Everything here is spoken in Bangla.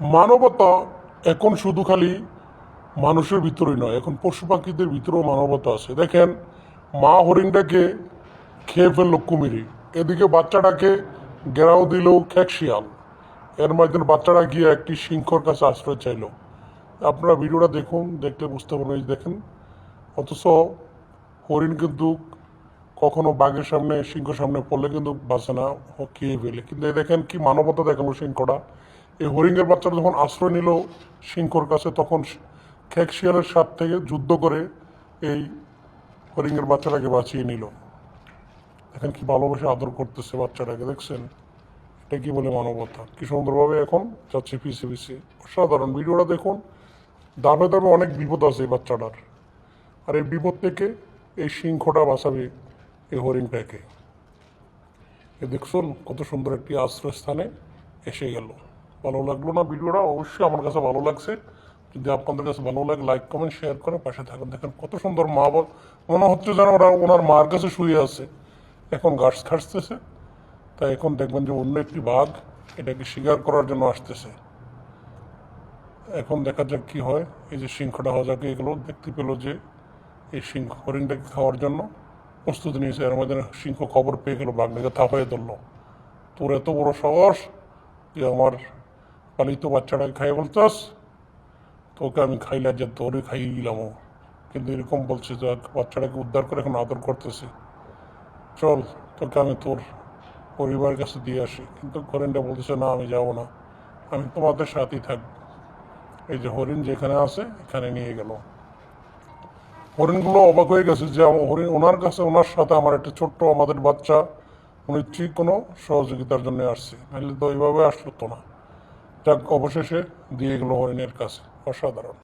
মানবতা এখন শুধু খালি মানুষের ভিতরেই নয়, এখন পশু পাখিদের ভিতরেও মানবতা আছে। দেখেন, মা হরিণটাকে খেয়ে ফেলল কুমিরি। এদিকে বাচ্চাটাকে গেরাও দিল খ্যাকশিয়াল এর মাধ্যমে বাচ্চারা গিয়ে একটি সিংহর কাছে আশ্রয় চাইলো। আপনারা ভিডিওটা দেখুন, দেখলে বুঝতে পারবেন দেখেন। অথচ হরিণ কিন্তু কখনো বাঘের সামনে সিংহের সামনে পড়লে কিন্তু বাঁচে না খেয়ে ফেলে। কিন্তু দেখেন কি মানবতা দেখানো সিংহটা এই হরিণের বাচ্চারা যখন আশ্রয় নিল সিংহর কাছে, তখন খেক শিয়ালের সাথ থেকে যুদ্ধ করে এই হরিণের বাচ্চাটাকে বাঁচিয়ে নিল। এখন কি ভালোবাসে আদর করতেছে বাচ্চাটাকে, দেখছেন? এটা কি বলে মানবতা? কি সুন্দরভাবে এখন যাচ্ছে পিছিয়ে পিছিয়ে অসাধারণ ভিডিওটা দেখুন। দামে দামে অনেক বিপদ আছে এই বাচ্চাটার। আর এই বিপদ থেকে এই সিংহটা বাঁচাবে এই হরিণটাকে এ দেখুন, কত সুন্দর একটি আশ্রয়স্থানে এসে গেল। ভালো লাগল না ভিডিওটা, অবশ্যই আমার কাছে ভালো লাগছে। যদি আপনাদের কাছে ভালো লাগে লাইক কমেন্ট শেয়ার করে পাশে থাকুন। দেখেন কত সুন্দর মা মনে হচ্ছে যেন ওরা ওনার মার কাছে শুয়ে আছে। এখন ঘাস খাটতেছে তাই এখন দেখবেন যে অন্য একটি বাঘ এটাকে শিকার করার জন্য আসতেছে। এখন দেখা যাক কি হয়। এই যে সিংহটা হজাকে এগুলো, দেখতে পেল যে এই সিংহ হরিণটাকে খাওয়ার জন্য প্রস্তুতি নিয়েছে। এর মধ্যে সিংহ খবর পেয়ে গেলো, বাঘটাকে থাপাই ধরলো। তোর এত বড় সাহস যে আমার পালিত বাচ্চাটাকে খাইয়ে বলতাস, তোকে আমি খাইলে যে তোরে খাইয়ে দিলাম কিন্তু এরকম বলছে যে বাচ্চাটাকে উদ্ধার করে এখন আদর করতেছি। চল, তোকে আমি তোর পরিবারের কাছে দিয়ে আসি। কিন্তু হরিণটা বলতেছে, না, আমি যাব না। আমি তোমাদের সাথেই থাকব এই যে হরিণ যেখানে আছে, এখানে নিয়ে গেল। হরিণগুলো অবাক হয়ে গেছে যে হরিণ ওনার কাছে, ওনার সাথে আমার একটা ছোট্ট আমাদের বাচ্চা, উনি ঠিক কোনো সহযোগিতার জন্য আসছে। নাহলে তো এইভাবে আসলো তো না। যাক অবশেষে দিয়ে গেল হরিণের কাছে অসাধারণ।